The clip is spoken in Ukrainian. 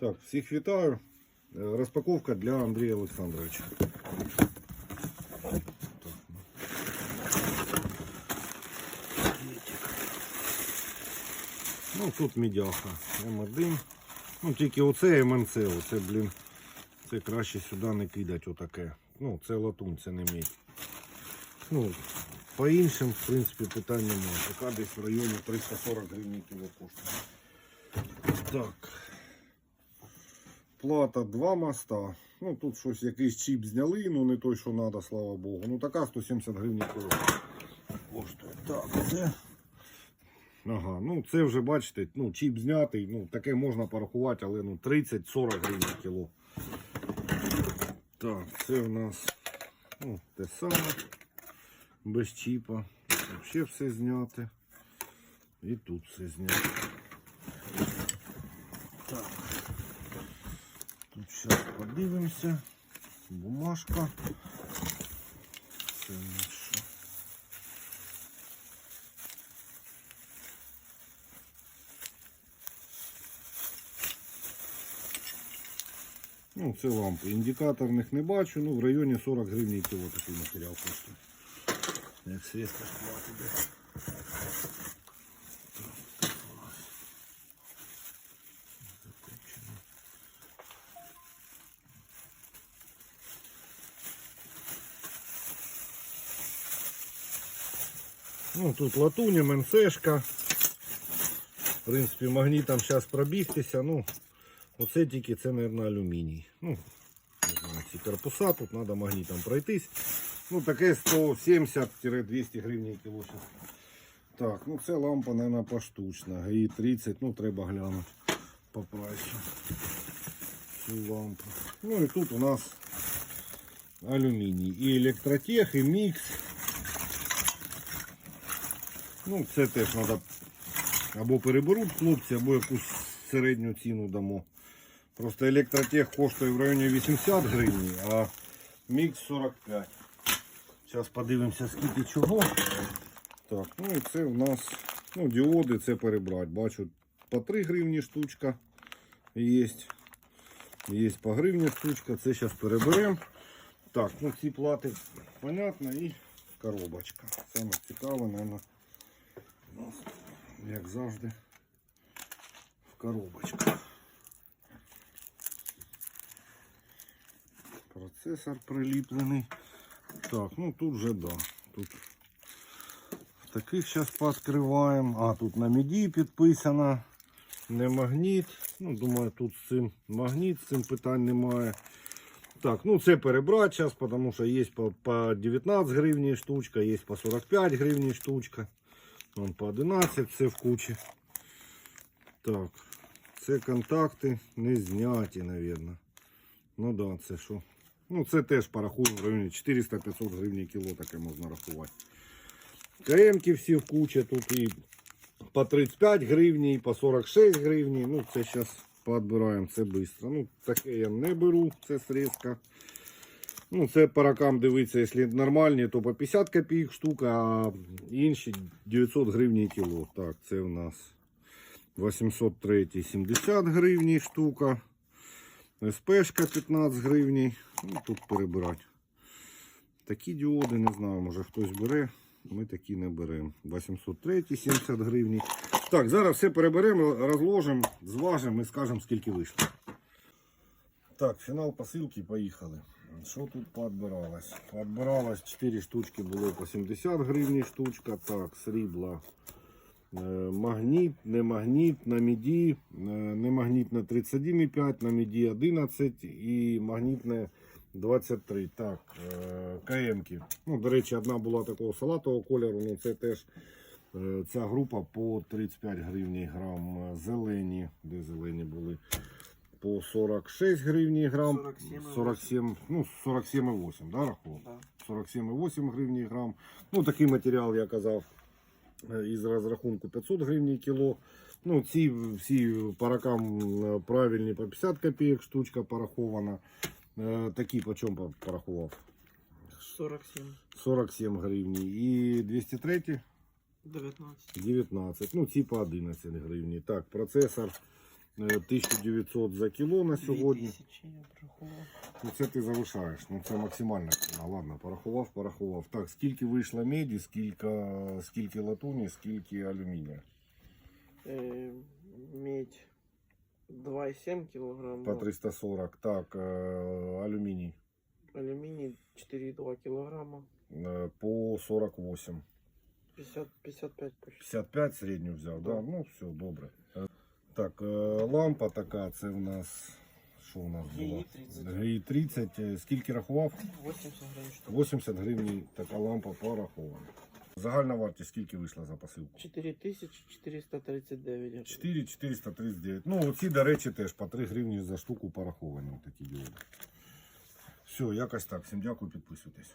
Так, всіх вітаю. Е, Розпаковка для Андрія Олександровича. Ну тут мідяха. М1. Ну тільки оце МНЦ, оце, блін, це краще сюди не кидати отаке. Ну, це латунь, це не мідь. Ну, по іншим, в принципі, питань немає. Поки десь в районі 340 гривень кіло коштує. Так. Плата 2 моста. Ну тут щось якийсь чіп зняли, ну не той, що треба, слава Богу. Ну така 170 гривень. Коштує. Так, це. Ага, ну це вже бачите, ну чіп знятий, ну таке можна порахувати, але ну 30-40 гривень кіло. Так, це в нас ну, те саме, без чіпа. Взагалі все зняте. І тут все знято. Так. Зараз подивимося. Бумажка. Це наша. Ну, це лампи. Індикаторних не бачу, ну в районі 40 гривень кіло такий матеріал коштує. Як средство склад іде. Так, так у нас. Закручено. Ну, тут латунь, МНСшка. В принципі, магнітом зараз пробігтися. Ну, оце тільки це, мабуть, алюміній. Ну, не знаю, ці корпуса, тут треба магнітом пройтись. Ну, таке 170-200 гривень кіло. Так, ну це лампа, мабуть, поштучна. ГІ 30, ну треба глянути по. Цю лампу. Ну і тут у нас алюміній. І електротех, і мікс. Ну, це теж треба або переберуть хлопці, або якусь середню ціну дамо. Просто електротех коштує в районі 80 гривень, а мікс 45. Зараз подивимося скільки чого. Так, ну і це у нас ну, діоди, це перебрати. Бачу, по 3 гривні штучка є. Є по гривні штучка, це зараз переберемо. Так, ну ці плати, понятно, і коробочка. Саме цікаве, мабуть, у нас, як завжди, в коробочках. Процесор приліплений. Так, ну тут вже да. Тут таких зараз пооткриваємо. А, тут на міді підписано. Не магніт. Ну, думаю, тут з цим магніт, з цим питань немає. Так, ну це перебрати зараз, тому що є по, по 19 гривень штучка, є по 45 гривень штучка. Вон по 11 все в кучі. Так, це контакти не зняті, мабуть. Ну да, це що? Ну це теж порахую в районі 400-500 гривень кіло таке можна рахувати. КМки всі в кучі, тут і по 35 гривень, і по 46 гривень. Ну це зараз поотбираємо, це швидко. Ну таке я не беру, це срезка. Ну, це по рокам дивиться, якщо нормальні, то по 50 копійок штука, а інші 900 гривень кіло. Так, це у нас 803 70 гривень штука. СПшка 15 гривень. Ну, тут перебирати. Такі діоди, не знаю, може хтось бере. Ми такі не беремо. 803 70 гривень. Так, зараз все переберемо, розложимо, зважимо і скажемо, скільки вийшло. Так, фінал посилки, поїхали. Що тут поотбиралось? Поотбиралось 4 штучки було по 70 гривень штучка. Так, срібла. Е, Магніт, не магніт на міді, е, не магніт на 31,5, на міді 11 і магнітне 23. Так, е, КМки. Ну, до речі, одна була такого салатового кольору, ну це теж ця група по 35 гривень грам. Зелені, де зелені були? По 46 гривень грам. 47,8. 47, ну 47,8, да, рахував? Да. 47,8 гривень грам. Ну, такий матеріал, я казав, е, із розрахунку 500 гривень кіло. Ну, ці всі по рокам е, правильні по 50 копійок штучка порахована. Е, Такі по чому порахував? 47, 47 гривень. І 203 19. 19. Ну, ці по 11 гривень. Так, процесор 1900 за кіло на сьогодні. 2000 я порахував. Ну це ти залишаєш. Ну це максимальна ціна. Ладно, порахував, порахував. Так, скільки вийшло меді, скільки, скільки латуні, скільки алюмінія. Е, медь 2,7 килограмм. По 340. Так, е, алюміній Алюминий 4,2 килограмма. е, по 48. 50, 55 почти. 55 середню взяв, да? Да. Ну все, добре. Так, е, лампа така, це в нас. Що у нас було? GI 30. GI 30. Е, Скільки рахував? 80 гривен штук. 80 гривень така лампа порахована. Загальна вартість скільки вийшла за посилку? 4439 гривен. 4 439. Ну, оці, до речі, теж по 3 гривні за штуку пораховані такі діоди. Все, якось так. Всім дякую, підписуйтесь.